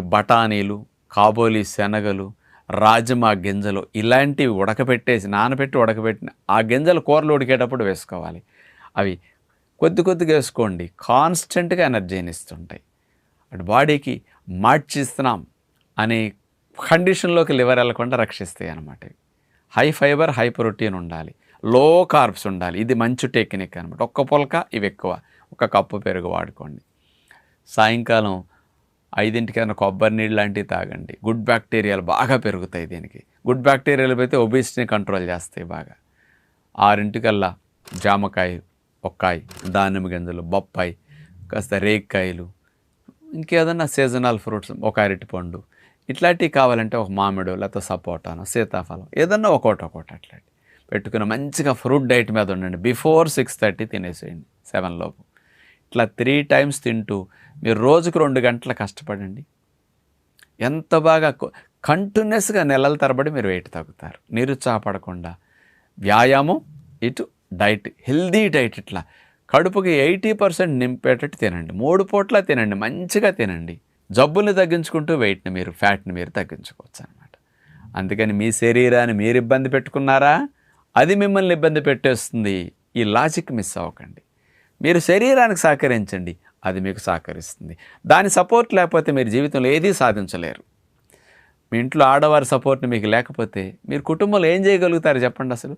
బఠానీలు కాబోలి శనగలు రాజమా గింజలు ఇలాంటివి ఉడకబెట్టేసి నానబెట్టి ఉడకబెట్టిన ఆ గింజలు కూరలు ఉడికేటప్పుడు వేసుకోవాలి. అవి కొద్ది కొద్దిగా వేసుకోండి. కాన్స్టెంట్గా ఎనర్జీని ఇస్తుంటాయి అటు బాడీకి మార్చిస్తున్నాం అనే కండిషన్లోకి లివర్ వెళ్ళకుండా రక్షిస్తాయి అన్నమాట హై ఫైబర్ హై ప్రోటీన్ ఉండాలి. లో కార్బ్స్ ఉండాలి. ఇది మంచి టెక్నిక్ అనమాట ఒక్క పులక ఇవి ఎక్కువ. ఒక కప్పు పెరుగు వాడుకోండి. సాయంకాలం ఐదింటికైనా కొబ్బరి నీళ్ళు లాంటివి తాగండి. గుడ్ బ్యాక్టీరియాలు బాగా పెరుగుతాయి దీనికి. గుడ్ బ్యాక్టీరియాలు అయితే ఒబిసిటీని కంట్రోల్ చేస్తాయి బాగా. ఆరింటికల్లా జామకాయ ఒక్కాయ దానిమ్మ గింజలు బొప్పాయి కాస్త రేక్కాయలు ఇంకేదన్నా సీజనల్ ఫ్రూట్స్ ఒక అరటిపండు. ఇట్లాంటివి కావాలంటే ఒక మామిడి లేకపోతే సపోటాను సీతాఫలం ఏదన్నా ఒకటి ఒకటి అట్లాంటి పెట్టుకుని మంచిగా ఫ్రూట్ డైట్ మీద ఉండండి. బిఫోర్ సిక్స్ థర్టీ తినేసేయండి. సెవెన్ లోపు. ఇట్లా త్రీ టైమ్స్ తింటూ మీరు రోజుకు రెండు గంటలు కష్టపడండి. ఎంత బాగా కంటిన్యూస్గా నెలల తరబడి మీరు వెయిట్ తగ్గుతారు. నిరుత్సాహపడకుండా. వ్యాయామం ఇటు డైట్ హెల్దీ డైట్ ఇట్లా. కడుపుకి ఎయిటీ పర్సెంట్ నింపేటట్టు తినండి. మూడు పూట్ల తినండి. మంచిగా తినండి. జబ్బుల్ని తగ్గించుకుంటూ వెయిట్ని మీరు ఫ్యాట్ని మీరు తగ్గించుకోవచ్చు అనమాట అందుకని మీ శరీరాన్ని మీరు ఇబ్బంది పెట్టుకున్నారా? అది మిమ్మల్ని ఇబ్బంది పెట్టేస్తుంది. ఈ లాజిక్ మిస్ అవ్వకండి. మీరు శరీరానికి సహకరించండి అది మీకు సహకరిస్తుంది. దాని సపోర్ట్ లేకపోతే మీరు జీవితంలో ఏదీ సాధించలేరు. మీ ఇంట్లో ఆడవారి సపోర్ట్ మీకు లేకపోతే మీరు కుటుంబంలో ఏం చేయగలుగుతారు చెప్పండి అసలు?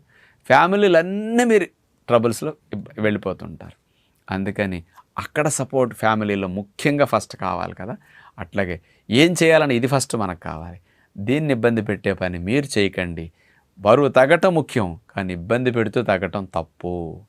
ఫ్యామిలీలు అన్నీ మీరు ట్రబుల్స్లో వెళ్ళిపోతుంటారు. అందుకని అక్కడ సపోర్ట్ ఫ్యామిలీలో ముఖ్యంగా ఫస్ట్ కావాలి కదా. అట్లాగే ఏం చేయాలని ఇది ఫస్ట్ మనకు కావాలి. దీన్ని ఇబ్బంది పెట్టే పని మీరు చేయకండి. బరువు తగ్గటం ముఖ్యం కానీ ఇబ్బంది పెడుతూ తగ్గటం తప్పు.